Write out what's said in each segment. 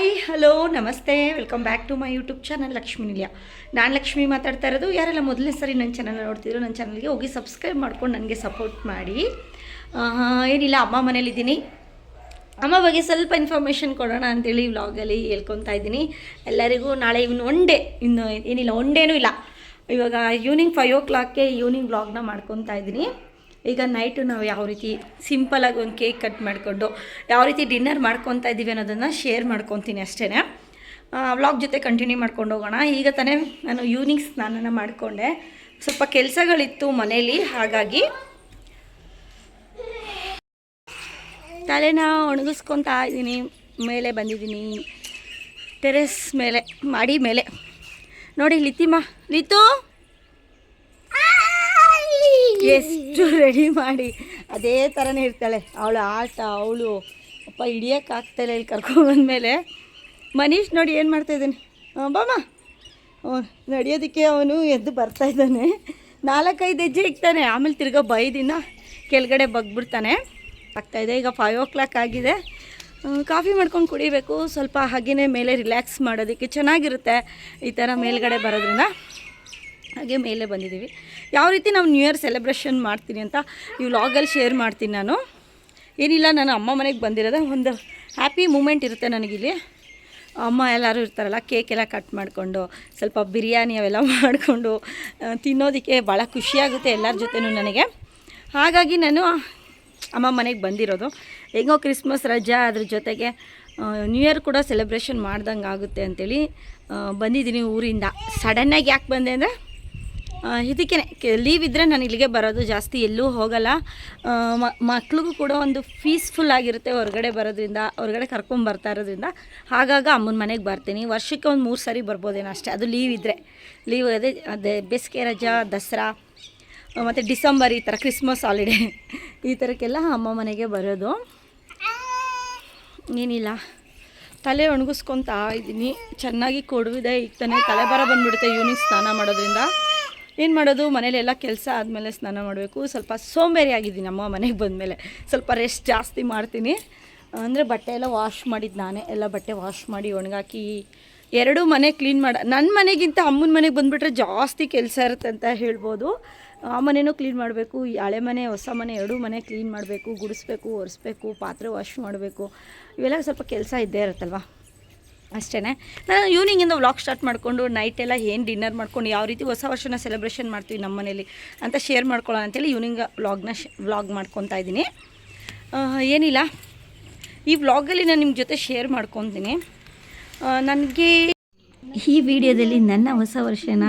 Hi hello ನಮಸ್ತೆ. Welcome back to my YouTube channel Lakshmi Nilaya ನಾನು ಲಕ್ಷ್ಮಿ ಮಾತಾಡ್ತಾ ಇರೋದು. ಯಾರೆಲ್ಲ ಮೊದಲನೇ ಸರಿ ನನ್ನ ಚಾನಲ್ ನೋಡ್ತಿದ್ರು ನನ್ನ ಚಾನಲ್ಗೆ ಹೋಗಿ ಸಬ್ಸ್ಕ್ರೈಬ್ ಮಾಡ್ಕೊಂಡು ನನಗೆ ಸಪೋರ್ಟ್ ಮಾಡಿ. ಏನಿಲ್ಲ, ಅಮ್ಮ ಮನೇಲಿದ್ದೀನಿ ಅಮ್ಮ ಬಗ್ಗೆ ಸ್ವಲ್ಪ ಇನ್ಫಾರ್ಮೇಷನ್ ಕೊಡೋಣ ಅಂತೇಳಿ ವ್ಲಾಗಲ್ಲಿ ಹೇಳ್ಕೊತಾ ಇದ್ದೀನಿ. ಎಲ್ಲರಿಗೂ ನಾಳೆ ಇವನು ಒನ್ ಡೇ ಇನ್ನು ಏನಿಲ್ಲ ಒನ್ ಡೇನೂ ಇಲ್ಲ. ಇವಾಗ ಈವ್ನಿಂಗ್ ಫೈವ್ ಓ ಕ್ಲಾಕ್ಗೆ ಈವ್ನಿಂಗ್ ವ್ಲಾಗ್ನ ಮಾಡ್ಕೊತಾ ಇದ್ದೀನಿ. ಈಗ ನೈಟು ನಾವು ಯಾವ ರೀತಿ ಸಿಂಪಲಾಗಿ ಒಂದು ಕೇಕ್ ಕಟ್ ಮಾಡಿಕೊಂಡು ಯಾವ ರೀತಿ ಡಿನ್ನರ್ ಮಾಡ್ಕೊತಾ ಇದ್ದೀವಿ ಅನ್ನೋದನ್ನು ಶೇರ್ ಮಾಡ್ಕೊತೀನಿ ಅಷ್ಟೇ ವ್ಲಾಗ್ ಜೊತೆ ಕಂಟಿನ್ಯೂ ಮಾಡ್ಕೊಂಡು ಹೋಗೋಣ. ಈಗ ತಾನೇ ನಾನು ಈವ್ನಿಂಗ್ ಸ್ನಾನನ ಮಾಡಿಕೊಂಡೆ. ಸ್ವಲ್ಪ ಕೆಲಸಗಳಿತ್ತು ಮನೇಲಿ, ಹಾಗಾಗಿ ತಲೆನ ಒಣಗಿಸ್ಕೊತಾ ಇದ್ದೀನಿ. ಮೇಲೆ ಬಂದಿದ್ದೀನಿ. ಟೆರೆಸ್ ಮೇಲೆ ಮಾಡಿ ಮೇಲೆ. ನೋಡಿ ಲಿತಿಮ್ಮ ಲಿತು! ಎಷ್ಟು ರೆಡಿ ಮಾಡಿ. ಅದೇ ಥರನೇ ಇರ್ತಾಳೆ. ಅವಳು ಆಟ, ಅವಳು, ಅಪ್ಪ ಹಿಡಿಯೋಕ್ಕಾಗ್ತಾಯಿಲ್ಲ ಇಲ್ಲಿ ಕರ್ಕೊಂಡ್ಬಂದ್ಮೇಲೆ ಮನೀಷ್ ನೋಡಿ ಏನು ಮಾಡ್ತಾಯಿದ್ದಾನೆ ಬಾಮ ನಡೆಯೋದಕ್ಕೆ ಅವನು ಎದ್ದು ಬರ್ತಾ ಇದ್ದಾನೆ. ನಾಲ್ಕೈದು ಹೆಜ್ಜೆ ಇಕ್ತಾನೆ. ಆಮೇಲೆ ತಿರ್ಗಾ ಬೈದಿನ ಕೆಳಗಡೆ ಬಗ್ಬಿಡ್ತಾನೆ. ಆಗ್ತಾಯಿದೆ ಈಗ ಫೈವ್ ಓ ಕ್ಲಾಕ್ ಆಗಿದೆ ಕಾಫಿ ಮಾಡ್ಕೊಂಡು ಕುಡಿಬೇಕು. ಸ್ವಲ್ಪ ಹಾಗೆಯೇ ಮೇಲೆ ರಿಲ್ಯಾಕ್ಸ್ ಮಾಡೋದಕ್ಕೆ ಚೆನ್ನಾಗಿರುತ್ತೆ. ಈ ಥರ ಮೇಲ್ಗಡೆ ಬರೋದ್ರಿಂದ. ಹಾಗೆ ಮೇಲೆ ಬಂದಿದ್ದೀವಿ. ಯಾವ ರೀತಿ ನಾವು ನ್ಯೂ ಇಯರ್ ಸೆಲೆಬ್ರೇಷನ್ ಮಾಡ್ತೀನಿ ಅಂತ ಈ ವ್ಲಾಗಲ್ಲಿ ಶೇರ್ ಮಾಡ್ತೀನಿ ನಾನು. ಏನಿಲ್ಲ ನಾನು ಅಮ್ಮ ಮನೆಗೆ ಬಂದಿರೋದು ಒಂದು ಹ್ಯಾಪಿ ಮೂಮೆಂಟ್ ಇರುತ್ತೆ ನನಗಿಲ್ಲಿ. ಅಮ್ಮ ಎಲ್ಲರೂ ಇರ್ತಾರಲ್ಲ ಕೇಕ್ ಎಲ್ಲ ಕಟ್ ಮಾಡಿಕೊಂಡು ಸ್ವಲ್ಪ ಬಿರಿಯಾನಿ ಅವೆಲ್ಲ ಮಾಡಿಕೊಂಡು ತಿನ್ನೋದಕ್ಕೆ ಭಾಳ ಖುಷಿಯಾಗುತ್ತೆ ಎಲ್ಲರ ಜೊತೆನೂ ನನಗೆ. ಹಾಗಾಗಿ ನಾನು ಅಮ್ಮ ಮನೆಗೆ ಬಂದಿರೋದು. ಹೆಂಗೋ ಕ್ರಿಸ್ಮಸ್ ರಜಾ ಅದ್ರ ಜೊತೆಗೆ ನ್ಯೂ ಇಯರ್ ಕೂಡ ಸೆಲೆಬ್ರೇಷನ್ ಮಾಡ್ದಂಗೆ ಆಗುತ್ತೆ ಅಂತೇಳಿ ಆ, ಬಂದಿದ್ದೀನಿ ಊರಿಂದ. ಸಡನ್ನಾಗಿ ಯಾಕೆ ಬಂದೆ ಅಂದರೆ ಇದಕ್ಕೆ ಲೀವ್ ಇದ್ದರೆ ನಾನು ಇಲ್ಲಿಗೆ ಬರೋದು ಜಾಸ್ತಿ, ಎಲ್ಲೂ ಹೋಗಲ್ಲ. ಮಕ್ಳಿಗೂ ಕೂಡ ಒಂದು ಪೀಸ್ಫುಲ್ ಆಗಿರುತ್ತೆ ಹೊರಗಡೆ ಬರೋದ್ರಿಂದ, ಹೊರಗಡೆ ಕರ್ಕೊಂಡು ಬರ್ತಾ ಇರೋದ್ರಿಂದ. ಹಾಗಾಗ ಅಮ್ಮನ ಮನೆಗೆ ಬರ್ತೀನಿ. ವರ್ಷಕ್ಕೆ ಒಂದು ಮೂರು ಸಾರಿ ಬರ್ಬೋದೇನೋ ಅಷ್ಟೇ. ಅದು ಲೀವ್ ಇದ್ದರೆ ಲೀವ್ ಅದೇ ಅದೇ ಬೇಸಿಗೆ ರಜಾ, ದಸರಾ, ಮತ್ತು ಡಿಸೆಂಬರ್ ಈ ಥರ ಕ್ರಿಸ್ಮಸ್ ಹಾಲಿಡೇ ಈ ಥರಕ್ಕೆಲ್ಲ ಅಮ್ಮ ಮನೆಗೆ ಬರೋದು. ಏನಿಲ್ಲ. ತಲೆ ಒಣಗಿಸ್ಕೊತಾ ಇದ್ದೀನಿ. ಚೆನ್ನಾಗಿ ಕೊಡುವಿದೆ. ಈಗ ತಾನೇ ತಲೆ ಬರ ಬಂದುಬಿಡುತ್ತೆ ಸ್ನಾನ ಮಾಡೋದ್ರಿಂದ. ಏನು ಮಾಡೋದು? ಮನೇಲೆಲ್ಲ ಕೆಲಸ ಆದಮೇಲೆ ಸ್ನಾನ ಮಾಡಬೇಕು. ಸ್ವಲ್ಪ ಸೋಂಬೇರಿ ಆಗಿದ್ದೀನಿ. ಅಮ್ಮ ಮನೆಗೆ ಬಂದಮೇಲೆ ಸ್ವಲ್ಪ ರೆಸ್ಟ್ ಜಾಸ್ತಿ ಮಾಡ್ತೀನಿ. ಅಂದರೆ ಬಟ್ಟೆ ಎಲ್ಲ ವಾಶ್ ಮಾಡಿದ್ದು ನಾನೇ. ಎಲ್ಲ ಬಟ್ಟೆ ವಾಶ್ ಮಾಡಿ ಒಣಗಾಕಿ ಎರಡೂ ಮನೆ ಕ್ಲೀನ್ ಮಾಡ ನನ್ನ ಮನೆಗಿಂತ ಅಮ್ಮನ ಮನೆಗೆ ಬಂದುಬಿಟ್ರೆ ಜಾಸ್ತಿ ಕೆಲಸ ಇರುತ್ತೆ ಅಂತ ಹೇಳ್ಬೋದು. ಆ ಮನೆಯೂ ಕ್ಲೀನ್ ಮಾಡಬೇಕು. ಹಳೆ ಮನೆ, ಹೊಸ ಮನೆ ಎರಡೂ ಮನೆ ಕ್ಲೀನ್ ಮಾಡಬೇಕು, ಗುಡಿಸ್ಬೇಕು, ಒರೆಸ್ಬೇಕು, ಪಾತ್ರೆ ವಾಶ್ ಮಾಡಬೇಕು. ಇವೆಲ್ಲ ಸ್ವಲ್ಪ ಕೆಲಸ ಇದ್ದೇ ಇರುತ್ತಲ್ವ? ಅಷ್ಟೇ ನಾನು ಈವ್ನಿಂಗಿಂದ ವ್ಲಾಗ್ ಸ್ಟಾರ್ಟ್ ಮಾಡಿಕೊಂಡು ನೈಟೆಲ್ಲ ಏನು ಡಿನ್ನರ್ ಮಾಡ್ಕೊಂಡು ಯಾವ ರೀತಿ ಹೊಸ ವರ್ಷನ ಸೆಲೆಬ್ರೇಷನ್ ಮಾಡ್ತೀವಿ ನಮ್ಮ ಮನೇಲಿ ಅಂತ ಶೇರ್ ಮಾಡ್ಕೊಳ್ಳೋಣ ಅಂತೇಳಿ ಈವ್ನಿಂಗ್ ವ್ಲಾಗ್ನ ಶ ವ್ಲಾಗ್ ಮಾಡ್ಕೊತಾ ಇದ್ದೀನಿ. ಏನಿಲ್ಲ. ಈ ವ್ಲಾಗಲ್ಲಿ ನಾನು ನಿಮ್ಮ ಜೊತೆ ಶೇರ್ ಮಾಡ್ಕೊತೀನಿ. ನನಗೆ ಈ ವಿಡಿಯೋದಲ್ಲಿ ನನ್ನ ಹೊಸ ವರ್ಷನ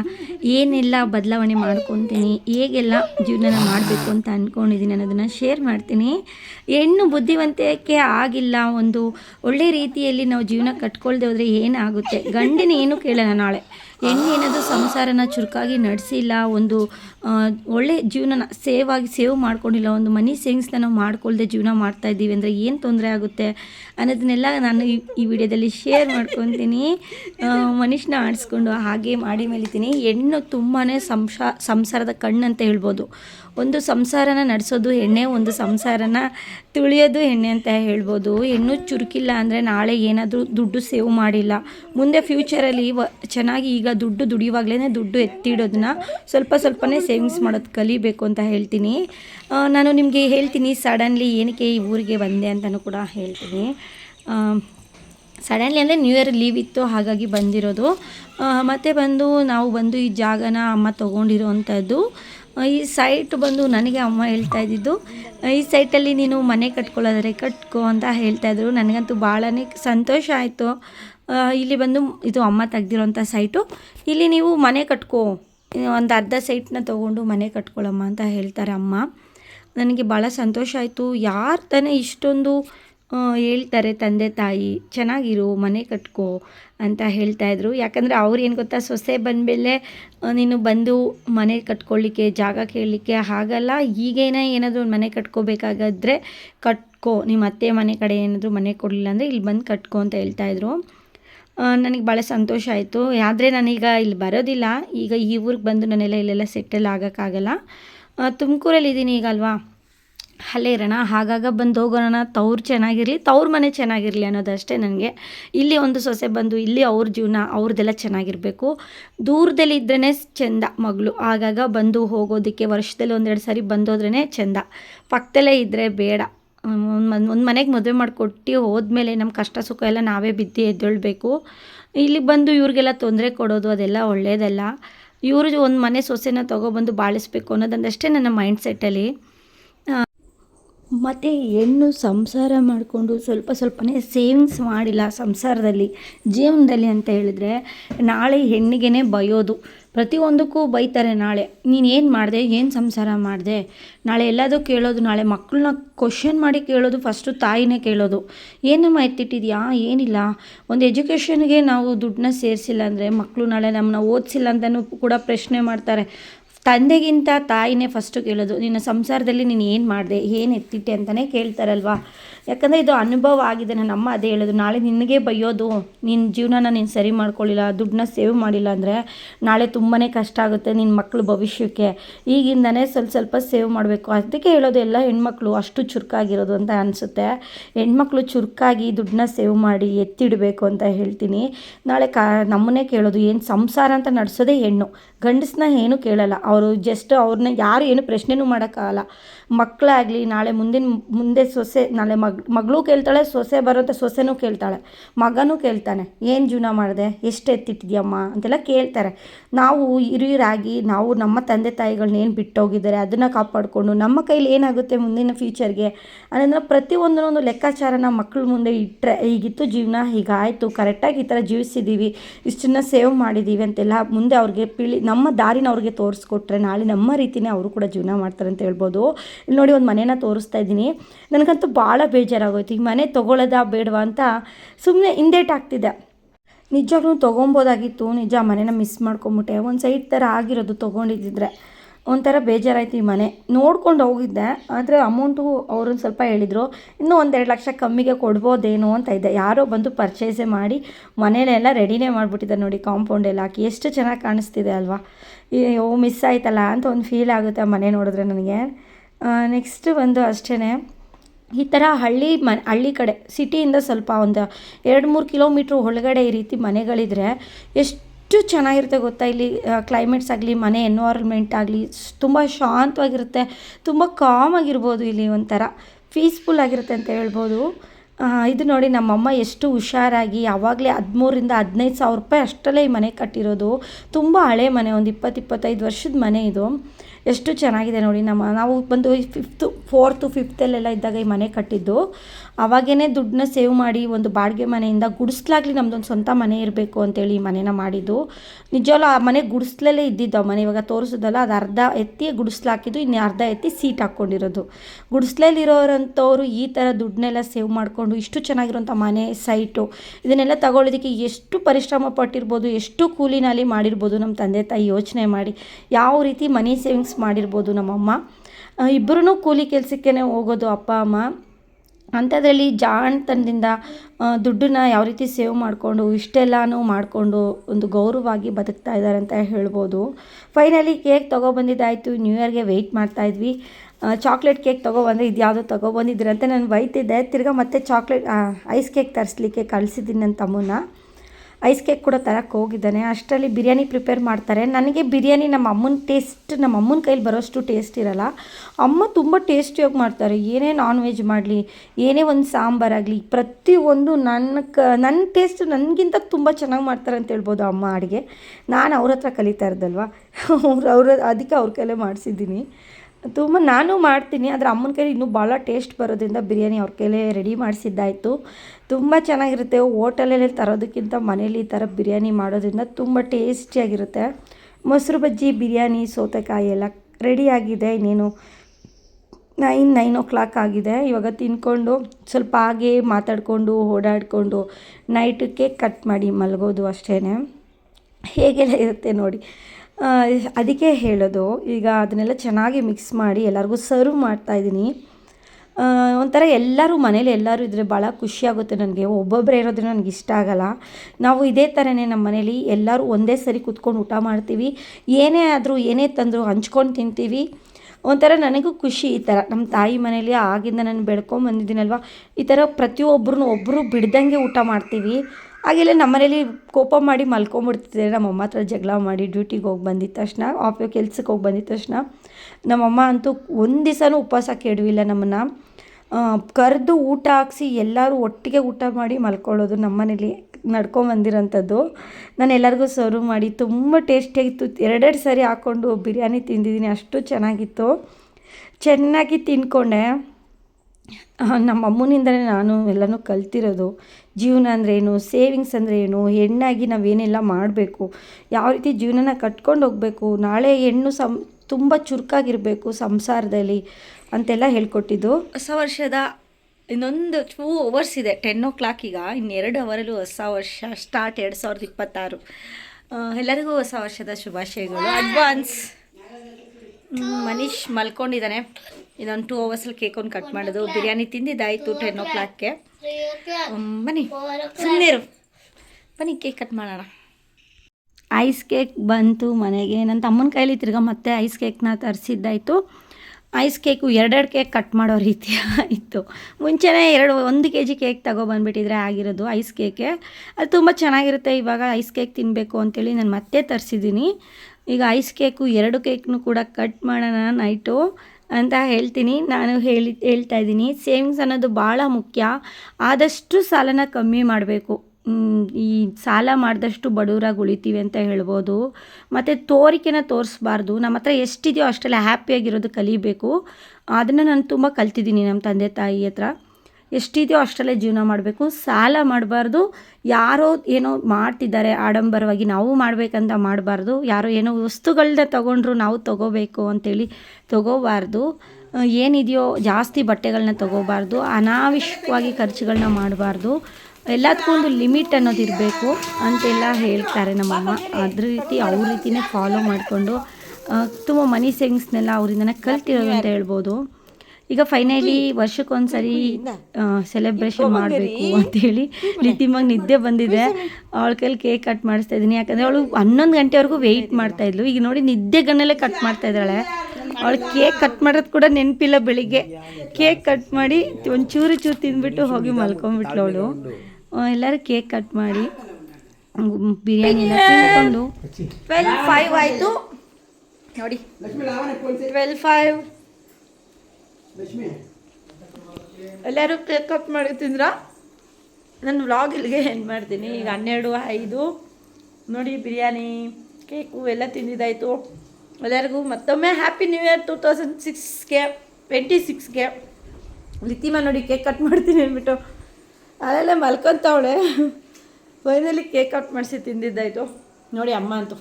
ಏನೆಲ್ಲ ಬದಲಾವಣೆ ಮಾಡ್ಕೊತೀನಿ, ಹೇಗೆಲ್ಲ ಜೀವನ ಮಾಡಬೇಕು ಅಂತ ಅಂದ್ಕೊಂಡಿದ್ದೀನಿ ಅನ್ನೋದನ್ನು ಶೇರ್ ಮಾಡ್ತೀನಿ. ಹೆಣ್ಣು ಬುದ್ಧಿವಂತಿಕೆ ಆಗಿಲ್ಲ, ಒಂದು ಒಳ್ಳೆ ರೀತಿಯಲ್ಲಿ ನಾವು ಜೀವನ ಕಟ್ಕೊಳ್ದೆ ಹೋದರೆ ಏನಾಗುತ್ತೆ? ಗಂಡಿನ ಏನು ಕೇಳೋಣ ನಾಳೆ. ಹೆಣ್ಣು ಏನಾದರೂ ಸಂಸಾರನ ಚುರುಕಾಗಿ ನಡೆಸಿಲ್ಲ, ಒಂದು ಒಳ್ಳೆ ಜೀವನನ ಸೇವ್ ಆಗಿ ಸೇವ್ ಮಾಡ್ಕೊಂಡಿಲ್ಲ, ಒಂದು ಮನಿ ಸೇವಿಂಗ್ಸ್ನ ನಾವು ಮಾಡ್ಕೊಳ್ದೆ ಜೀವನ ಮಾಡ್ತಾ ಇದ್ದೀವಿ ಅಂದರೆ ಏನು ತೊಂದರೆ ಆಗುತ್ತೆ ಅನ್ನೋದನ್ನೆಲ್ಲ ನಾನು ಈ ವಿಡಿಯೋದಲ್ಲಿ ಶೇರ್ ಮಾಡ್ಕೊತೀನಿ. ಮನುಷ್ಯನ ಆಡಿಸ್ಕೊಂಡು ಹಾಗೆ ಮಾಡಿ ಮೇಲಿತೀನಿ ಹೆಣ್ಣು ತುಂಬಾ ಸಂಸಾ ಸಂಸಾರದ ಕಣ್ಣಂತ ಹೇಳ್ಬೋದು. ಒಂದು ಸಂಸಾರನ ನಡೆಸೋದು ಹೆಣ್ಣೆ, ಒಂದು ಸಂಸಾರನ ತುಳಿಯೋದು ಹೆಣ್ಣೆ ಅಂತ ಹೇಳ್ಬೋದು. ಹೆಣ್ಣು ಚುರುಕಿಲ್ಲ ಅಂದರೆ ನಾಳೆ ಏನಾದರೂ ದುಡ್ಡು ಸೇವ್ ಮಾಡಿಲ್ಲ. ಮುಂದೆ ಫ್ಯೂಚರಲ್ಲಿ ವ, ಚೆನ್ನಾಗಿ ಈಗ ದುಡ್ಡು ದುಡಿಯುವಾಗಲೇ ದುಡ್ಡು ಎತ್ತಿಡೋದನ್ನ ಸ್ವಲ್ಪ ಸ್ವಲ್ಪನೇ ಸೇವಿಂಗ್ಸ್ ಮಾಡೋದು ಕಲಿಬೇಕು ಅಂತ ಹೇಳ್ತೀನಿ. ನಾನು ನಿಮಗೆ ಹೇಳ್ತೀನಿ ಸಡನ್ಲಿ ಏನಕ್ಕೆ ಈ ಊರಿಗೆ ಬಂದೆ ಅಂತಲೂ ಕೂಡ ಹೇಳ್ತೀನಿ. ಸಡನ್ಲಿ ಅಂದರೆ ನ್ಯೂ ಇಯರ್ ಲೀವ್ ಇತ್ತು, ಹಾಗಾಗಿ ಬಂದಿರೋದು. ಮತ್ತು ಬಂದು ನಾವು ಬಂದು ಈ ಜಾಗನ ಅಮ್ಮ ತೊಗೊಂಡಿರೋ ಅಂಥದ್ದು ಈ ಸೈಟ್ ಬಂದು ನನಗೆ ಅಮ್ಮ ಹೇಳ್ತಾ ಇದ್ದಿದ್ದು, ಈ ಸೈಟಲ್ಲಿ ನೀನು ಮನೆ ಕಟ್ಕೊಳ್ಳೋದ್ರೆ ಕಟ್ಕೋ ಅಂತ ಹೇಳ್ತಾಯಿದ್ರು ನನಗಂತೂ ಭಾಳನೇ ಸಂತೋಷ ಆಯಿತು. ಇಲ್ಲಿ ಬಂದು ಇದು ಅಮ್ಮ ತೆಗ್ದಿರೋಂಥ ಸೈಟು ಇಲ್ಲಿ ನೀವು ಮನೆ ಕಟ್ಕೋ. ಒಂದು ಅರ್ಧ ಸೈಟ್ನ ತೊಗೊಂಡು ಮನೆ ಕಟ್ಕೊಳ್ಳಮ್ಮ ಅಂತ ಹೇಳ್ತಾರೆ ಅಮ್ಮ. ನನಗೆ ಭಾಳ ಸಂತೋಷ ಆಯಿತು. ಯಾರು ತಾನೇ ಇಷ್ಟೊಂದು ಹೇಳ್ತಾರೆ ತಂದೆ ತಾಯಿ, ಚೆನ್ನಾಗಿರು, ಮನೆ ಕಟ್ಕೋ ಅಂತ ಹೇಳ್ತಾಯಿದ್ರು ಯಾಕಂದರೆ ಅವ್ರು ಏನು ಗೊತ್ತಾ, ಸೊಸೆ ಬಂದಮೇಲೆ ನೀನು ಬಂದು ಮನೆ ಕಟ್ಕೊಳ್ಳಿಕ್ಕೆ ಜಾಗ ಕೇಳಲಿಕ್ಕೆ ಆಗಲ್ಲ ಈಗೇನೇ ಏನಾದರೂ ಮನೆ ಕಟ್ಕೋಬೇಕಾಗಾದ್ರೆ ಕಟ್ಕೋ. ನಿಮ್ಮ ಅತ್ತೆ ಮನೆ ಕಡೆ ಏನಾದರೂ ಮನೆ ಕೊಡಲಿಲ್ಲ ಅಂದರೆ ಇಲ್ಲಿ ಬಂದು ಕಟ್ಕೋ ಅಂತ ಹೇಳ್ತಾಯಿದ್ರು ನನಗೆ ಭಾಳ ಸಂತೋಷ ಆಯಿತು. ಆದರೆ ನಾನೀಗ ಇಲ್ಲಿ ಬರೋದಿಲ್ಲ. ಈಗ ಈ ಊರಿಗೆ ಬಂದು ನಾನೆಲ್ಲ ಇಲ್ಲೆಲ್ಲ ಸೆಟ್ಟಲ್ ಆಗೋಕ್ಕಾಗಲ್ಲ. ತುಮಕೂರಲ್ಲಿ ಇದ್ದೀನಿ ಈಗ ಅಲ್ವಾ? ಅಲ್ಲೇ ಇರೋಣ. ಹಾಗಾಗ ಬಂದು ಹೋಗೋಣ ತವ್ರು ಚೆನ್ನಾಗಿರಲಿ, ತವ್ರ ಮನೆ ಚೆನ್ನಾಗಿರಲಿ ಅನ್ನೋದಷ್ಟೇ ನನಗೆ. ಇಲ್ಲಿ ಒಂದು ಸೊಸೆ ಬಂದು, ಇಲ್ಲಿ ಅವ್ರ ಜೀವನ ಅವ್ರದ್ದೆಲ್ಲ ಚೆನ್ನಾಗಿರಬೇಕು. ದೂರದಲ್ಲಿ ಇದ್ರೇ ಚೆಂದ ಮಗಳು. ಆಗಾಗ ಬಂದು ಹೋಗೋದಕ್ಕೆ ವರ್ಷದಲ್ಲಿ ಒಂದೆರಡು ಸಾರಿ ಬಂದೋದ್ರೇ ಚೆಂದ. ಪಕ್ಕದಲ್ಲೇ ಇದ್ದರೆ ಬೇಡ. ಒಂದು ಮನೆಗೆ ಮದುವೆ ಮಾಡಿಕೊಟ್ಟು ಹೋದ್ಮೇಲೆ ನಮ್ಮ ಕಷ್ಟ ಸುಖ ಎಲ್ಲ ನಾವೇ ಬಿದ್ದು ಎದ್ದೇಳಬೇಕು. ಇಲ್ಲಿಗೆ ಬಂದು ಇವ್ರಿಗೆಲ್ಲ ತೊಂದರೆ ಕೊಡೋದು ಅದೆಲ್ಲ ಒಳ್ಳೆಯದಲ್ಲ ಇವರು ಒಂದು ಮನೆ ಸೊಸೆನ ತೊಗೊಬಂದು ಬಾಳಿಸ್ಬೇಕು ಅನ್ನೋದೊಂದಷ್ಟೇ ನನ್ನ ಮೈಂಡ್ ಸೆಟ್ಟಲ್ಲಿ ಮತ್ತು ಹೆಣ್ಣು ಸಂಸಾರ ಮಾಡಿಕೊಂಡು ಸ್ವಲ್ಪ ಸ್ವಲ್ಪನೇ ಸೇವಿಂಗ್ಸ್ ಮಾಡಿಲ್ಲ ಸಂಸಾರದಲ್ಲಿ, ಜೀವನದಲ್ಲಿ ಅಂತ ಹೇಳಿದ್ರೆ ನಾಳೆ ಹೆಣ್ಣಿಗೆ ಬಯೋದು. ಪ್ರತಿಯೊಂದಕ್ಕೂ ಬೈತಾರೆ ನಾಳೆ, ನೀನು ಏನು ಮಾಡಿದೆ, ಏನು ಸಂಸಾರ ಮಾಡಿದೆ? ನಾಳೆ ಎಲ್ಲದೂ ಕೇಳೋದು, ನಾಳೆ ಮಕ್ಕಳನ್ನ ಕ್ವಶನ್ ಮಾಡಿ ಕೇಳೋದು ಫಸ್ಟು ತಾಯಿನೇ ಕೇಳೋದು. ಏನಮ್ಮ ಎತ್ತಿಟ್ಟಿದ್ಯಾ? ಏನಿಲ್ಲ. ಒಂದು ಎಜುಕೇಷನ್ಗೆ ನಾವು ದುಡ್ಡನ್ನ ಸೇರಿಸಿಲ್ಲ ಅಂದರೆ ಮಕ್ಕಳು ನಾಳೆ ನಮ್ಮನ್ನ ಓದಿಸಿಲ್ಲ ಅಂತಲೂ ಕೂಡ ಪ್ರಶ್ನೆ ಮಾಡ್ತಾರೆ. ತಂದೆಗಿಂತ ತಾಯಿನೇ ಫಸ್ಟು ಕೇಳೋದು. ನಿನ್ನ ಸಂಸಾರದಲ್ಲಿ ನೀನು ಏನು ಮಾಡಿದೆ, ಏನು ಎತ್ತಿಟ್ಟೆ ಅಂತಲೇ ಕೇಳ್ತಾರಲ್ವ? ಯಾಕಂದರೆ ಇದು ಅನುಭವ ಆಗಿದೆ ನನ್ನ ಅಮ್ಮ ಅದೇ ಹೇಳೋದು. ನಾಳೆ ನಿನಗೆ ಬೈಯೋದು ನಿನ್ನ ಜೀವನನ ನೀನು ಸರಿ ಮಾಡ್ಕೊಳ್ಳಿಲ್ಲ, ದುಡ್ಡನ್ನ ಸೇವ್ ಮಾಡಿಲ್ಲ ಅಂದರೆ ನಾಳೆ ತುಂಬಾ ಕಷ್ಟ ಆಗುತ್ತೆ ನಿನ್ನ ಮಕ್ಕಳು ಭವಿಷ್ಯಕ್ಕೆ. ಈಗಿಂದನೇ ಸ್ವಲ್ಪ ಸ್ವಲ್ಪ ಸೇವ್ ಮಾಡಬೇಕು. ಅದಕ್ಕೆ ಹೇಳೋದು, ಎಲ್ಲ ಹೆಣ್ಮಕ್ಳು ಅಷ್ಟು ಚುರುಕಾಗಿರೋದು ಅಂತ ಅನಿಸುತ್ತೆ. ಹೆಣ್ಮಕ್ಳು ಚುರುಕಾಗಿ ದುಡ್ಡನ್ನ ಸೇವ್ ಮಾಡಿ ಎತ್ತಿಡಬೇಕು ಅಂತ ಹೇಳ್ತೀನಿ. ನಾಳೆ ಕಾ, ನಮ್ಮನ್ನೇ ಕೇಳೋದು, ಏನು ಸಂಸಾರ ಅಂತ ನಡೆಸೋದೇ ಹೆಣ್ಣು. ಗಂಡಸನ್ನ ಏನು ಕೇಳಲ್ಲ. ಅವರು ಜಸ್ಟ್ ಅವ್ರನ್ನ ಯಾರು ಏನು ಪ್ರಶ್ನೆನೂ ಮಾಡೋಕ್ಕಾಗಲ್ಲ. ಮಕ್ಕಳಾಗಲಿ, ನಾಳೆ ಮುಂದಿನ, ಮುಂದೆ ಸೊಸೆ, ನಾಳೆ ಮಗ್, ಮಗಳು ಕೇಳ್ತಾಳೆ, ಸೊಸೆ ಬರೋಂಥ ಸೊಸೆನೂ ಕೇಳ್ತಾಳೆ. ಮಗನೂ ಕೇಳ್ತಾನೆ, ಏನು ಜೀವನ ಮಾಡಿದೆ? ಎಷ್ಟು ಎತ್ತಿಟ್ಟಿದ್ಯಮ್ಮ? ಅಂತೆಲ್ಲ ಕೇಳ್ತಾರೆ. ನಾವು ಹಿರಿಯರಾಗಿ, ನಾವು ನಮ್ಮ ತಂದೆ ತಾಯಿಗಳನ್ನ ಏನು ಬಿಟ್ಟೋಗಿದ್ದಾರೆ, ಅದನ್ನು ಕಾಪಾಡಿಕೊಂಡು ನಮ್ಮ ಕೈಲಿ ಏನಾಗುತ್ತೆ ಮುಂದಿನ ಫ್ಯೂಚರ್ಗೆ ಅನ್ನೋದನ್ನ ಪ್ರತಿಯೊಂದನ್ನೊಂದು ಲೆಕ್ಕಾಚಾರನ ಮಕ್ಕಳ ಮುಂದೆ ಇಟ್ಟರೆ ಈಗಿತ್ತು ಜೀವನ ಹೀಗಾಯಿತು ಕರೆಕ್ಟಾಗಿ ಈ ಥರ ಜೀವಿಸಿದ್ದೀವಿ ಇಷ್ಟನ್ನು ಸೇವ್ ಮಾಡಿದ್ದೀವಿ ಅಂತೆಲ್ಲ ಮುಂದೆ ಅವ್ರಿಗೆ ಪೀಳಿ, ನಮ್ಮ ದಾರಿನ ಅವ್ರಿಗೆ ತೋರಿಸ್ಕೊಟ್ರೆ, ನಾಳೆ ನಮ್ಮ ರೀತಿಯೇ ಅವರು ಕೂಡ ಜೀವನ ಮಾಡ್ತಾರೆ ಅಂತ ಹೇಳ್ಬೋದು. ಇಲ್ಲಿ ನೋಡಿ ಒಂದು ಮನೇನ ತೋರಿಸ್ತಾ ಇದ್ದೀನಿ. ನನಗಂತೂ ಭಾಳ ಬೇಜಾರಾಗೋಯ್ತು. ಈ ಮನೆ ತೊಗೊಳ್ಳೋದಾ ಬೇಡವಾ ಅಂತ ಸುಮ್ಮನೆ ಹಿಂದೇಟ್ ಆಗ್ತಿದೆ ನಿಜವಾಗ್ಲೂ ತೊಗೊಬೋದಾಗಿತ್ತು ನಿಜ ಮನೇನ ಮಿಸ್ ಮಾಡ್ಕೊಂಬಿಟ್ಟೆ. ಒಂದು ಸೈಡ್ ಥರ ಆಗಿರೋದು ತೊಗೊಂಡಿದ್ದಿದ್ರೆ. ಒಂಥರ ಬೇಜಾರಾಯ್ತು ಈ ಮನೆ. ನೋಡ್ಕೊಂಡು ಹೋಗಿದ್ದೆ. ಆದರೆ ಅಮೌಂಟು ಅವರು ಸ್ವಲ್ಪ ಹೇಳಿದರು. ಇನ್ನೂ ಒಂದೆರಡು ಲಕ್ಷ ಕಮ್ಮಿಗೆ ಕೊಡ್ಬೋದೇನೋ ಅಂತ ಇದ್ದೆ. ಯಾರೋ ಬಂದು ಪರ್ಚೇಸೇ ಮಾಡಿ ಮನೇಲೆಲ್ಲ ರೆಡಿನೇ ಮಾಡಿಬಿಟ್ಟಿದ್ದಾರೆ ನೋಡಿ ಕಾಂಪೌಂಡ್ ಎಲ್ಲ ಹಾಕಿ. ಎಷ್ಟು ಚೆನ್ನಾಗಿ ಕಾಣಿಸ್ತಿದೆ ಅಲ್ವಾ? ಓ ಮಿಸ್ ಆಯ್ತಲ್ಲ? ಅಂತ ಒಂದು ಫೀಲ್ ಆಗುತ್ತೆ ಆ ಮನೆ ನೋಡಿದ್ರೆ ನನಗೆ. ನೆಕ್ಸ್ಟ್ ಒಂದು ಅಷ್ಟೇ ಈ ಥರ ಹಳ್ಳಿ ಮ ಹಳ್ಳಿ ಕಡೆ ಸಿಟಿಯಿಂದ ಸ್ವಲ್ಪ ಒಂದು ಎರಡು ಮೂರು ಕಿಲೋಮೀಟ್ರ್ ಒಳಗಡೆ ಈ ರೀತಿ ಮನೆಗಳಿದ್ರೆ ಎಷ್ಟು ಚೆನ್ನಾಗಿರುತ್ತೆ ಗೊತ್ತಾ? ಇಲ್ಲಿ ಕ್ಲೈಮೇಟ್ಸ್ ಆಗಲಿ, ಮನೆ ಎನ್ವೈರ್ಮೆಂಟ್ ಆಗಲಿ, ತುಂಬ ಶಾಂತವಾಗಿರುತ್ತೆ, ತುಂಬ ಕಾಮ್ ಆಗಿರ್ಬೋದು ಇಲ್ಲಿ ಒಂಥರ ಪೀಸ್ಫುಲ್ ಆಗಿರುತ್ತೆ ಅಂತ ಹೇಳ್ಬೋದು. ಇದು ನೋಡಿ ನಮ್ಮಮ್ಮ ಎಷ್ಟು ಹುಷಾರಾಗಿ ಯಾವಾಗಲೇ ಹದಿಮೂರಿಂದ ಹದಿನೈದು ಸಾವಿರ ರೂಪಾಯಿ ಅಷ್ಟರಲ್ಲೇ ಈ ಮನೆ ಕಟ್ಟಿರೋದು. ತುಂಬ ಹಳೆ ಮನೆ, ಒಂದು ಇಪ್ಪತ್ತು, ಇಪ್ಪತ್ತೈದು ವರ್ಷದ ಮನೆ ಇದು. ಎಷ್ಟು ಚೆನ್ನಾಗಿದೆ ನೋಡಿ ನಮ್ಮ ನಾವು ಬಂದು ಫಿಫ್ತು ಫೋರ್ತು ಫಿಫ್ತಲ್ಲೆಲ್ಲ ಇದ್ದಾಗ ಈ ಮನೆ ಕಟ್ಟಿದ್ದು. ಅವಾಗೇ ದುಡ್ಡನ್ನ ಸೇವ್ ಮಾಡಿ ಒಂದು ಬಾಡಿಗೆ ಮನೆಯಿಂದ ಗುಡಿಸ್ಲಾಗ್ಲಿ ನಮ್ಮದೊಂದು ಸ್ವಂತ ಮನೆ ಇರಬೇಕು ಅಂತೇಳಿ ಈ ಮನೇನ ಮಾಡಿದ್ದು. ನಿಜವಲ್ಲ ಆ ಮನೆ ಗುಡಿಸ್ಲಲ್ಲೇ ಇದ್ದಿದ್ದು ಆ ಮನೆ, ಇವಾಗ ತೋರಿಸೋದಲ್ಲ, ಅದು ಅರ್ಧ ಎತ್ತಿ ಗುಡಿಸ್ಲಾಕಿದ್ದು, ಇನ್ನು ಅರ್ಧ ಎತ್ತಿ ಸೀಟ್ ಹಾಕ್ಕೊಂಡಿರೋದು. ಗುಡಿಸ್ಲಲ್ಲಿರೋರಂಥವ್ರು ಈ ಥರ ದುಡ್ಡನ್ನೆಲ್ಲ ಸೇವ್ ಮಾಡಿಕೊಂಡು ಇಷ್ಟು ಚೆನ್ನಾಗಿರುವಂಥ ಮನೆ, ಸೈಟು, ಇದನ್ನೆಲ್ಲ ತಗೊಳ್ಳೋದಕ್ಕೆ ಎಷ್ಟು ಪರಿಶ್ರಮ ಪಟ್ಟಿರ್ಬೋದು, ಎಷ್ಟು ಕೂಲಿನಲ್ಲಿ ಮಾಡಿರ್ಬೋದು ನಮ್ಮ ತಂದೆ ತಾಯಿ ಯೋಚನೆ ಮಾಡಿ, ಯಾವ ರೀತಿ ಮನಿ ಸೇವಿಂಗ್ಸ್ ಮಾಡಿರ್ಬೋದು ನಮ್ಮಮ್ಮ. ಇಬ್ಬರೂ ಕೂಲಿ ಕೆಲಸಕ್ಕೇ ಹೋಗೋದು ಅಪ್ಪ, ಅಮ್ಮ. ಅಂಥದ್ರಲ್ಲಿ ಜಾಣತನದಿಂದ ದುಡ್ಡನ್ನ ಯಾವ ರೀತಿ ಸೇವ್ ಮಾಡಿಕೊಂಡು, ಇಷ್ಟೆಲ್ಲನೂ ಮಾಡಿಕೊಂಡು ಒಂದು ಗೌರವವಾಗಿ ಬದುಕ್ತಾ ಇದ್ದಾರೆ ಅಂತ ಹೇಳ್ಬೋದು. ಫೈನಲಿ ಕೇಕ್ ತೊಗೊಬಂದಿದ್ದಾಯಿತು. ನ್ಯೂ ಇಯರ್ಗೆ ವೆಯ್ಟ್ ಮಾಡ್ತಾಯಿದ್ವಿ ಚಾಕ್ಲೇಟ್ ಕೇಕ್ ತೊಗೊಬಂದರೆ ಇದು ಯಾವುದೋ ತೊಗೊಬಂದಿದ್ರಿ ಅಂತ ನಾನು ಬೈತಿದ್ದೆ. ತಿರ್ಗಾ ಮತ್ತೆ ಚಾಕ್ಲೇಟ್ ಐಸ್ ಕೇಕ್ ತರಿಸ್ಲಿಕ್ಕೆ ಕಳಿಸಿದ್ದೀನಿ ನನ್ನ ತಮ್ಮನ್ನ. ಐಸ್ ಕೇಕ್ ಕೂಡ ತರಕ್ಕೆ ಹೋಗಿದ್ದಾನೆ. ಅಷ್ಟರಲ್ಲಿ ಬಿರಿಯಾನಿ ಪ್ರಿಪೇರ್ ಮಾಡ್ತಾರೆ. ನನಗೆ ಬಿರಿಯಾನಿ ನಮ್ಮ ಅಮ್ಮನ ಟೇಸ್ಟ್ ನಮ್ಮ ಅಮ್ಮನ ಕೈಲಿ ಬರೋಷ್ಟು ಟೇಸ್ಟ್ ಇರಲ್ಲ. ಅಮ್ಮ ತುಂಬ ಟೇಸ್ಟಿಯಾಗಿ ಮಾಡ್ತಾರೆ. ಏನೇ ನಾನ್ ವೆಜ್ ಮಾಡಲಿ, ಏನೇ ಒಂದು ಸಾಂಬಾರಾಗಲಿ ಪ್ರತಿಯೊಂದು ನನ್ನ ಕ ನನ್ನ ಟೇಸ್ಟ್ ನನಗಿಂತ ತುಂಬ ಚೆನ್ನಾಗಿ ಮಾಡ್ತಾರೆ ಅಂತ ಹೇಳ್ಬೋದು ಅಮ್ಮ ಅಡುಗೆ. ನಾನು ಅವ್ರ ಹತ್ರ ಕಲಿತಾ ಇರೋದಲ್ವ? ಅವ್ರು, ಅವ್ರ, ಅದಕ್ಕೆ ಅವ್ರ ಕೈಲೇ ಮಾಡಿಸಿದ್ದೀನಿ. ತುಂಬ ನಾನು ಮಾಡ್ತೀನಿ, ಆದರೆ ಅಮ್ಮನ ಕೈಲಿ ಇನ್ನೂ ಭಾಳ ಟೇಸ್ಟ್ ಬರೋದ್ರಿಂದ ಬಿರಿಯಾನಿ ಅವ್ರ ಕೈಲೇ ರೆಡಿ ಮಾಡಿಸಿದ್ದಾಯಿತು. ತುಂಬ ಚೆನ್ನಾಗಿರುತ್ತೆ, ಹೋಟೆಲಲ್ಲಿ ತರೋದಕ್ಕಿಂತ ಮನೇಲಿ ಈ ಥರ ಬಿರಿಯಾನಿ ಮಾಡೋದ್ರಿಂದ ತುಂಬ ಟೇಸ್ಟಿಯಾಗಿರುತ್ತೆ ಮೊಸರು ಬಜ್ಜಿ, ಬಿರಿಯಾನಿ, ಸೌತೆಕಾಯಿ ಎಲ್ಲ ರೆಡಿಯಾಗಿದೆ ಇನ್ನೇನು ನೈನ್ ನೈನ್ ಓ ಕ್ಲಾಕ್ ಆಗಿದೆ. ಇವಾಗ ತಿನ್ಕೊಂಡು ಸ್ವಲ್ಪ ಹಾಗೆ ಮಾತಾಡಿಕೊಂಡು, ಓಡಾಡಿಕೊಂಡು ನೈಟ್ ಕೇಕ್ ಕಟ್ ಮಾಡಿ ಮಲಗೋದು ಅಷ್ಟೇ ಹೇಗೆಲ್ಲ ಇರುತ್ತೆ ನೋಡಿ. ಅದಕ್ಕೆ ಹೇಳೋದು, ಈಗ ಅದನ್ನೆಲ್ಲ ಚೆನ್ನಾಗಿ ಮಿಕ್ಸ್ ಮಾಡಿ ಎಲ್ಲರಿಗೂ ಸರ್ವ್ ಮಾಡ್ತಾಯಿದ್ದೀನಿ ಒಂಥರ ಎಲ್ಲರೂ ಮನೇಲಿ ಎಲ್ಲರೂ ಇದ್ದರೆ ಭಾಳ ಖುಷಿಯಾಗುತ್ತೆ ನನಗೆ. ಒಬ್ಬೊಬ್ಬರೇ ಇರೋದ್ರೆ ನನಗೆ ಇಷ್ಟ ಆಗಲ್ಲ. ನಾವು ಇದೇ ಥರನೇ ನಮ್ಮ ಮನೇಲಿ ಎಲ್ಲರೂ ಒಂದೇ ಸರಿ ಕುತ್ಕೊಂಡು ಊಟ ಮಾಡ್ತೀವಿ. ಏನೇ ಆದರೂ, ಏನೇ ತಂದರೂ ಹಂಚ್ಕೊಂಡು ತಿಂತೀವಿ. ಒಂಥರ ನನಗೂ ಖುಷಿ ಈ ಥರ ನಮ್ಮ ತಾಯಿ ಮನೇಲಿ ಆಗಿಂದ ನಾನು ಬೆಳ್ಕೊಂಬಂದಿದ್ದೀನಲ್ವ ಈ ಥರ ಪ್ರತಿಯೊಬ್ಬರೂ ಒಬ್ಬರು ಬಿಡ್ದಂಗೆ ಊಟ ಮಾಡ್ತೀವಿ. ಹಾಗೆಲ್ಲ ನಮ್ಮ ಮನೇಲಿ ಕೋಪ ಮಾಡಿ ಮಲ್ಕೊಂಬಿಡ್ತಿದ್ದೆ ನಮ್ಮಮ್ಮ ಹತ್ರ ಜಗಳ ಮಾಡಿ ಡ್ಯೂಟಿಗೆ ಹೋಗಿ ಬಂದಿದ್ದ ತಕ್ಷಣ ಆಫ್ ಕೆಲ್ಸಕ್ಕೆ ಹೋಗಿ ಬಂದಿದ್ದ ತಕ್ಷಣ ನಮ್ಮಮ್ಮ ಅಂತೂ ಒಂದು ದಿವಸನೂ ಉಪವಾಸ ಕೆಡವಿಲ್ಲ ನಮ್ಮನ್ನು. ಕರೆದು ಊಟ ಹಾಕ್ಸಿ ಎಲ್ಲರೂ ಒಟ್ಟಿಗೆ ಊಟ ಮಾಡಿ ಮಲ್ಕೊಳ್ಳೋದು ನಮ್ಮ ಮನೇಲಿ ನಡ್ಕೊಂಬಂದಿರೋಂಥದ್ದು ನಾನು ಎಲ್ಲರಿಗೂ ಸರ್ವ್ ಮಾಡಿ ತುಂಬ ಟೇಸ್ಟಿಯಾಗಿತ್ತು ಎರಡೆರಡು ಸರಿ ಹಾಕ್ಕೊಂಡು ಬಿರಿಯಾನಿ ತಿಂದಿದ್ದೀನಿ. ಅಷ್ಟು ಚೆನ್ನಾಗಿತ್ತು. ಚೆನ್ನಾಗಿ ತಿಂದ್ಕೊಂಡೆ. ನಮ್ಮ ಅಮ್ಮನಿಂದಲೇ ನಾನು ಎಲ್ಲನೂ ಕಲ್ತಿರೋದು. ಜೀವನ ಅಂದರೆ ಏನು? ಸೇವಿಂಗ್ಸ್ ಅಂದರೆ ಏನು? ಹೆಣ್ಣಾಗಿ ನಾವೇನೆಲ್ಲ ಮಾಡಬೇಕು? ಯಾವ ರೀತಿ ಜೀವನನ ಕಟ್ಕೊಂಡು ಹೋಗಬೇಕು? ನಾಳೆ ಹೆಣ್ಣು ಸಂ, ತುಂಬ ಚುರುಕಾಗಿರಬೇಕು ಸಂಸಾರದಲ್ಲಿ ಅಂತೆಲ್ಲ ಹೇಳ್ಕೊಟ್ಟಿದ್ದು. ಹೊಸ ವರ್ಷದ ಇನ್ನೊಂದು ಟೂ ಅವರ್ಸ್ ಇದೆ. ಟೆನ್ ಓ ಕ್ಲಾಕ್ ಈಗ. ಇನ್ನೆರಡು ಅವರಲ್ಲೂ ಹೊಸ ವರ್ಷ ಸ್ಟಾರ್ಟ್ ಎರಡು ಸಾವಿರದ ಇಪ್ಪತ್ತಾರು. ಎಲ್ಲರಿಗೂ ಹೊಸ ವರ್ಷದ ಶುಭಾಶಯಗಳು. ಅಡ್ವಾನ್ಸ್ ಮನೀಶ್ ಮಲ್ಕೊಂಡಿದ್ದಾನೆ. ಇದೊಂದು ಟೂ ಅವರ್ಸಲ್ಲಿ ಕೇಕ್ ಒಂದು ಕಟ್ ಮಾಡೋದು ಬಿರಿಯಾನಿ ತಿಂದಿದ್ದಾಯಿತು ಟೆನ್ ಓ ಕ್ಲಾಕ್ಗೆ ಬನ್ನಿ. ಸುಮ್ಮನೆ ಬನ್ನಿ ಕೇಕ್ ಕಟ್ ಮಾಡೋಣ. ಐಸ್ ಕೇಕ್ ಬಂತು ಮನೆಗೆ. ನನ್ನ ತಮ್ಮನ ಕೈಲಿ ತಿರ್ಗಾ ಮತ್ತೆ ಐಸ್ ಕೇಕ್ನ ತರಿಸಿದ್ದಾಯಿತು. ಐಸ್ ಕೇಕು ಎರಡೆರಡು ಕೇಕ್ ಕಟ್ ಮಾಡೋ ರೀತಿ ಇತ್ತು ಮುಂಚೆನೇ ಎರಡು ಒಂದು ಕೆ ಜಿ ಕೇಕ್ ತಗೊಬಂದ್ಬಿಟ್ಟಿದ್ರೆ ಆಗಿರೋದು ಐಸ್ ಕೇಕೆ ಅದು ತುಂಬ ಚೆನ್ನಾಗಿರುತ್ತೆ. ಇವಾಗ ಐಸ್ ಕೇಕ್ ತಿನ್ನಬೇಕು ಅಂತೇಳಿ ನಾನು ಮತ್ತೆ ತರಿಸಿದ್ದೀನಿ. ಈಗ ಐಸ್ ಕೇಕು ಎರಡು ಕೇಕ್ನು ಕೂಡ ಕಟ್ ಮಾಡೋಣ ನೈಟು. ಅಂತ ಹೇಳ್ತೀನಿ. ನಾನು ಹೇಳಿ, ಹೇಳ್ತಾ ಇದ್ದೀನಿ. ಸೇವಿಂಗ್ಸ್ ಅನ್ನೋದು ಭಾಳ ಮುಖ್ಯ. ಆದಷ್ಟು ಸಾಲನ ಕಮ್ಮಿ ಮಾಡಬೇಕು. ಈ ಸಾಲ ಮಾಡಿದಷ್ಟು ಬಡವರಾಗಿ ಉಳಿತೀವಿ ಅಂತ ಹೇಳ್ಬೋದು. ಮತ್ತು ತೋರಿಕೆನ ತೋರಿಸ್ಬಾರ್ದು. ನಮ್ಮ ಹತ್ರ ಎಷ್ಟಿದೆಯೋ ಅಷ್ಟೆಲ್ಲ ಹ್ಯಾಪಿಯಾಗಿರೋದು ಕಲಿಬೇಕು. ಅದನ್ನು ನಾನು ತುಂಬ ಕಲ್ತಿದ್ದೀನಿ ನಮ್ಮ ತಂದೆ ತಾಯಿ ಹತ್ರ. ಎಷ್ಟಿದೆಯೋ ಅಷ್ಟರಲ್ಲೇ ಜೀವನ ಮಾಡಬೇಕು. ಸಾಲ ಮಾಡಬಾರ್ದು. ಯಾರೋ ಏನೋ ಮಾಡ್ತಿದ್ದಾರೆ. ಆಡಂಬರವಾಗಿ ನಾವು ಮಾಡಬೇಕಂತ ಮಾಡಬಾರ್ದು. ಯಾರೋ ಏನೋ ವಸ್ತುಗಳನ್ನ ತೊಗೊಂಡ್ರು ನಾವು ತೊಗೋಬೇಕು ಅಂತೇಳಿ ತೊಗೋಬಾರ್ದು. ಏನಿದೆಯೋ ಜಾಸ್ತಿ ಬಟ್ಟೆಗಳನ್ನ ತೊಗೋಬಾರ್ದು. ಅನಾವಶ್ಯಕವಾಗಿ ಖರ್ಚುಗಳನ್ನ ಮಾಡಬಾರ್ದು. ಎಲ್ಲದಕ್ಕೂ ಒಂದು ಲಿಮಿಟ್ ಅನ್ನೋದು ಇರಬೇಕು ಅಂತೆಲ್ಲ ಹೇಳ್ತಾರೆ ನಮ್ಮಮ್ಮ. ಅದ್ರ ರೀತಿ ಅವ್ರ ರೀತಿಯೇ ಫಾಲೋ ಮಾಡಿಕೊಂಡು ತುಂಬ ಮನಿ ಸೇವಿಂಗ್ಸ್ನೆಲ್ಲ ಅವರಿಂದನೇ ಕಲ್ತಿರೋದು ಅಂತ ಹೇಳ್ಬೋದು. ಈಗ ಫೈನಲಿ ವರ್ಷಕ್ಕೊಂದ್ಸರಿ ಸೆಲೆಬ್ರೇಷನ್ ಮಾಡಬೇಕು ಅಂತೇಳಿ ನಿತಿಮಾಗ ನಿದ್ದೆ ಬಂದಿದೆ. ಅವಳ ಕೈಲಿ ಕೇಕ್ ಕಟ್ ಮಾಡಿಸ್ತಾ ಇದ್ದೀನಿ. ಯಾಕಂದರೆ ಅವಳು ಹನ್ನೊಂದು ಗಂಟೆವರೆಗೂ ವೆಯ್ಟ್ ಮಾಡ್ತಾ ಇದ್ಲು. ಈಗ ನೋಡಿ ನಿದ್ದೆ ಗಣ್ಣಲ್ಲೇ ಕಟ್ ಮಾಡ್ತಾ ಇದ್ದಾಳೆ. ಅವಳು ಕೇಕ್ ಕಟ್ ಮಾಡೋದು ಕೂಡ ನೆನಪಿಲ್ಲ ಬೆಳಿಗ್ಗೆ. ಕೇಕ್ ಕಟ್ ಮಾಡಿ ಒಂದು ಚೂರು ಚೂರು ತಿಂದ್ಬಿಟ್ಟು ಹೋಗಿ ಮಲ್ಕೊಂಡ್ಬಿಟ್ಲು ಅವಳು. ಎಲ್ಲರೂ ಕೇಕ್ ಕಟ್ ಮಾಡಿ ಬಿರಿಯಾನಿ ಎಲ್ಲ ಟ್ವೆಲ್ ಫೈವ್ ಆಯಿತು. ನೋಡಿ. ಟ್ವೆಲ್ ಫೈವ್ ಎಲ್ಲರೂ ಕಟ್ ಮಾಡಿ ತಿಂದ್ರ? ನಾನು ವ್ಲಾಗ್ ಇಲ್ಲಿಗೆ ಎಂಡ್ ಮಾಡ್ತೀನಿ. ಈಗ ಹನ್ನೆರಡು, ಐದು. ನೋಡಿ, ಬಿರಿಯಾನಿ ಕೇಕು ಎಲ್ಲ ತಿಂದಿದ್ದಾಯಿತು. ಎಲ್ಲರಿಗೂ ಮತ್ತೊಮ್ಮೆ happy new year two thousand ಸಿಕ್ಸ್ಗೆ twenty ಸಿಕ್ಸ್ಗೆ ಲಿತಿಮ ನೋಡಿ ಕೇಕ್ ಕಟ್ ಮಾಡ್ತೀನಿ ಅಂದ್ಬಿಟ್ಟು. ಅದೆಲ್ಲ ಮಲ್ಕೊತಾವಳೆ. ಫೈನಲಿ ಕೇಕ್ ಕಟ್ ಮಾಡಿಸಿ ತಿಂದಿದ್ದಾಯಿತು. ನೋಡಿ, ಅಮ್ಮ ಅಂತೂ.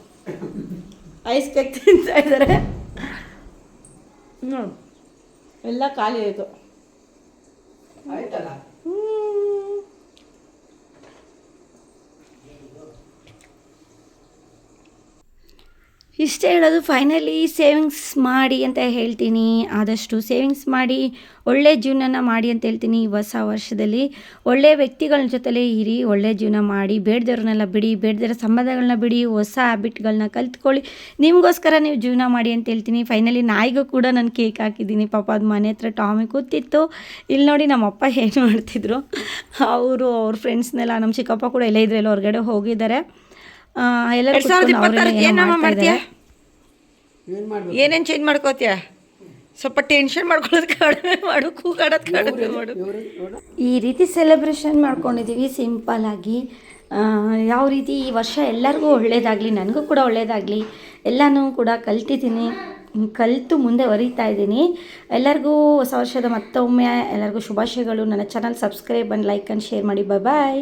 ಐಸ್ ಕೇಕ್ ತಿಂತಾ ಇದ್ದಾರೆ ಹ್ಞೂ ಎಲ್ಲ ಖಾಲಿ ಆಯಿತು. ಇಷ್ಟೇ ಹೇಳೋದು ಫೈನಲಿ ಸೇವಿಂಗ್ಸ್ ಮಾಡಿ ಅಂತ ಹೇಳ್ತೀನಿ. ಆದಷ್ಟು ಸೇವಿಂಗ್ಸ್ ಮಾಡಿ, ಒಳ್ಳೆ ಜೀವನನ ಮಾಡಿ ಅಂತ ಹೇಳ್ತೀನಿ ಈ ಹೊಸ ವರ್ಷದಲ್ಲಿ. ಒಳ್ಳೆಯ ವ್ಯಕ್ತಿಗಳ ಜೊತೆಲೇ ಇರಿ, ಒಳ್ಳೆ ಜೀವನ ಮಾಡಿ ಬೇಡದವ್ರನ್ನೆಲ್ಲ ಬಿಡಿ, ಬೇಡದಿರೋ ಸಂಬಂಧಗಳನ್ನ ಬಿಡಿ, ಹೊಸ ಹ್ಯಾಬಿಟ್ಗಳನ್ನ ಕಲ್ತ್ಕೊಳ್ಳಿ. ನಿಮಗೋಸ್ಕರ ನೀವು ಜೀವನ ಮಾಡಿ ಅಂತ ಹೇಳ್ತೀನಿ. ಫೈನಲಿ ನಾಯಿಗೂ ಕೂಡ ನಾನು ಕೇಕ್ ಹಾಕಿದ್ದೀನಿ. ಪಾಪ ಅದು ಮನೆ ಹತ್ರ ಟಾಮಿ ಕೂತಿತ್ತು. ಇಲ್ಲಿ ನೋಡಿ ನಮ್ಮಪ್ಪ ಏನು ಮಾಡ್ತಿದ್ರು. ಅವರು, ಅವ್ರ ಫ್ರೆಂಡ್ಸ್ನೆಲ್ಲ ನಮ್ಮ ಚಿಕ್ಕಪ್ಪ ಕೂಡ ಎಲ್ಲ ಇದ್ರೆ, ಎಲ್ಲ ಹೊರಗಡೆ ಹೋಗಿದ್ದಾರೆ. ಆ, ಎಲ್ಲ ಕೂತ್ಕೊಂಡು ಅವ್ರೆಲ್ಲ ಏನೋ ಮಾಡ್ತಾ ಏನು ಮಾಡ್ಬೇಕು? ಏನೇನು ಚೇಂಜ್ ಮಾಡ್ಕೋತೀಯ? ಸ್ವಲ್ಪ ಟೆನ್ಷನ್ ಮಾಡ್ಕೊಳ್ಳೋದು ಕಡಿಮೆ ಮಾಡು ಕೂಗಾಡೋದು ಕಡಿಮೆ ಮಾಡು. ಈ ರೀತಿ ಸೆಲೆಬ್ರೇಷನ್ ಮಾಡ್ಕೊಂಡಿದ್ದೀವಿ ಸಿಂಪಲ್ ಆಗಿ. ಆ, ಯಾವ ರೀತಿ ಈ ವರ್ಷ ಎಲ್ಲರಿಗೂ ಒಳ್ಳೇದಾಗಲಿ ನನಗೂ ಕೂಡ ಒಳ್ಳೇದಾಗಲಿ ಎಲ್ಲನೂ ಕೂಡ ಕಲ್ತಿದ್ದೀನಿ ಕಲಿತು ಮುಂದೆ ಬರೀತಾ ಇದ್ದೀನಿ. ಎಲ್ಲರಿಗೂ ಹೊಸ ವರ್ಷದ ಮತ್ತೊಮ್ಮೆ ಎಲ್ಲರಿಗೂ ಶುಭಾಶಯಗಳು. ನನ್ನ channel subscribe and like and share ಮಾಡಿ. ಬಾಯ್